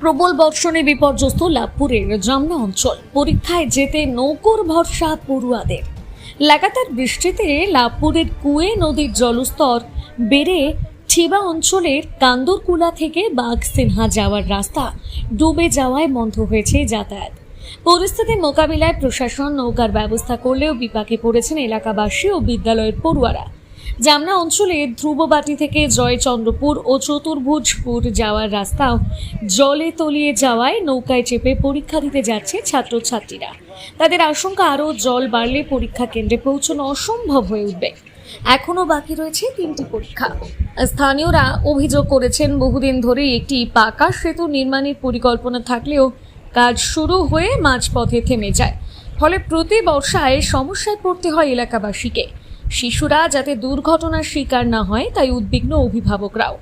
প্রবল বর্ষণে বিপর্যস্ত লাভপুরের জামনা অঞ্চল। পরীক্ষায় যেতে নৌকোর ভরসা পড়ুয়াদের। লাগাতার বৃষ্টিতে লাভপুরের কুয়ে নদীর জলস্তর বেড়ে ঠিবা অঞ্চলের কান্দরকুলা থেকে বাঘ সিনহা যাওয়ার রাস্তা ডুবে যাওয়ায় বন্ধ হয়েছে যাতায়াত। পরিস্থিতি মোকাবিলায় প্রশাসন নৌকার ব্যবস্থা করলেও বিপাকে পড়েছেন এলাকাবাসী ও বিদ্যালয়ের পড়ুয়ারা। জামনা অঞ্চলে ধ্রুববাটি থেকে জয়চন্দ্রপুর ও চতুর্ভুজপুর যাওয়ার রাস্তাও জলে তলিয়ে যাওয়ায় নৌকায় চেপে পরীক্ষা দিতে যাচ্ছে ছাত্রছাত্রীরা। তাদের আশঙ্কা আরও জল বাড়লে পরীক্ষা কেন্দ্রে পৌঁছানো অসম্ভব হয়ে উঠবে। এখনও বাকি রয়েছে তিনটি পরীক্ষা। স্থানীয়রা অভিযোগ করেছেন, বহুদিন ধরে একটি পাকা সেতু নির্মাণের পরিকল্পনা থাকলেও কাজ শুরু হয়ে মাঝপথে থেমে যায়। ফলে প্রতি বর্ষায় সমস্যায় পড়তে হয় এলাকাবাসীকে। শিশুরা যাতে দুর্ঘটনার শিকার না হয়, তাই উদ্বিগ্ন অভিভাবকরাও।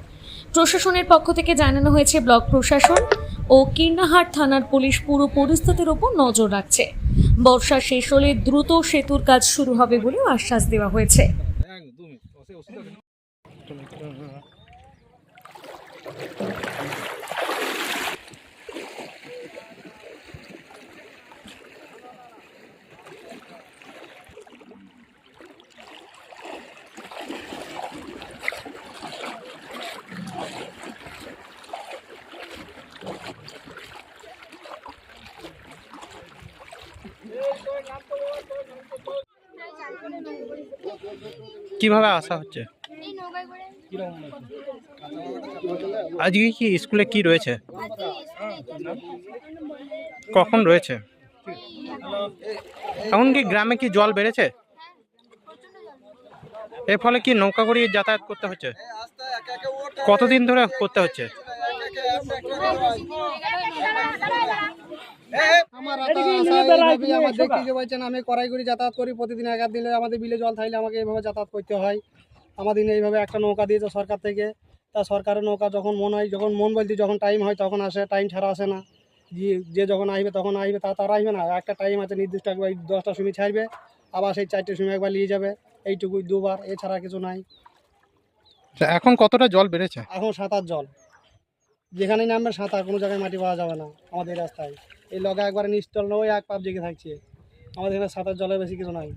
প্রশাসনের পক্ষ থেকে জানানো হয়েছে, ব্লক প্রশাসন ও কীর্ণাহাট থানার পুলিশ পুরো পরিস্থিতির ওপর নজর রাখছে। বর্ষা শেষ হলে দ্রুত সেতুর কাজ শুরু হবে বলেও আশ্বাস দেওয়া হয়েছে। কীভাবে আসা হচ্ছে? আজকে কি স্কুলে কি রয়েছে? কখন রয়েছে? এখন কি গ্রামে কি জল বেড়েছে? এর ফলে কি নৌকা করে যাতায়াত করতে হচ্ছে? কতদিন ধরে করতে হচ্ছে? আমি কড়াই করে যাতায়াত করি প্রতিদিন এক আধ দিলে আমাদের বিলে জল থাকলে আমাকে এইভাবে যাতায়াত করতে হয়। আমাদের এইভাবে একটা নৌকা দিয়েছে সরকার থেকে। তা সরকারের নৌকা যখন মন হয় যখন মন বলতে যখন টাইম হয় তখন আসে টাইম ছাড়া আসে না। যে যে যখন আসবে তখন আসবে তা তারা আসবে না। একটা টাইম আছে নির্দিষ্ট একবার দশটার সময় ছাড়বে আবার সেই চারটের সময় একবার নিয়ে যাবে। এইটুকুই দুবার এছাড়া কিছু নাই। তা এখন কতটা জল বেড়েছে? এখন সাঁতার জল। যেখানেই নামবে সাঁতার, কোনো জায়গায় মাটি পাওয়া যাবে না আমাদের রাস্তায়। এই লগা একবারে নিশ্চল নয় এক পাপ জেগে থাকছে। আমাদের এখানে সাঁতার জলের বেশি কিছু নাই।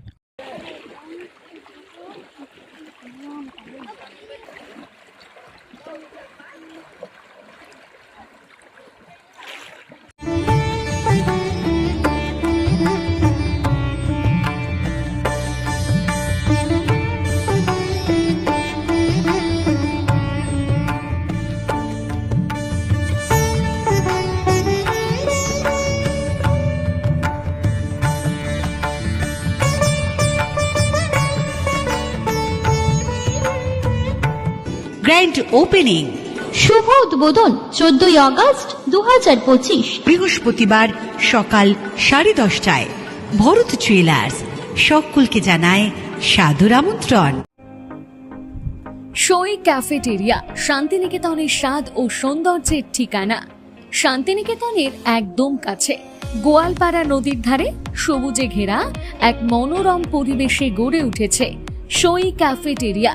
Grand opening. শুভ উদ্বোধন চোদ্দই আগস্ট দু হাজার পঁচিশ। বৃহস্পতিবার সকাল সাড়ে দশটায় ভরত জুয়েলার্স সকলকে জানায় সাদর আমন্ত্রণ। সই ক্যাফেটেরিয়া শান্তিনিকেতনের স্বাদ ও সৌন্দর্যের ঠিকানা। শান্তিনিকেতনের একদম কাছে গোয়ালপাড়া নদীর ধারে সবুজে ঘেরা এক মনোরম পরিবেশে গড়ে উঠেছে সই ক্যাফেটেরিয়া।